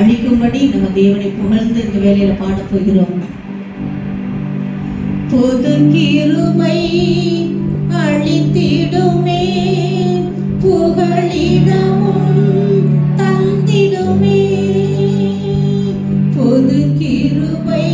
அழிக்கும்படி நம்ம தேவனை புகழ்ந்து இந்த வேலையில பாட போகிறோம். பொது கிருமை அழித்திடுமே புகழிடமும் தந்திடுமே. பொது கிருபை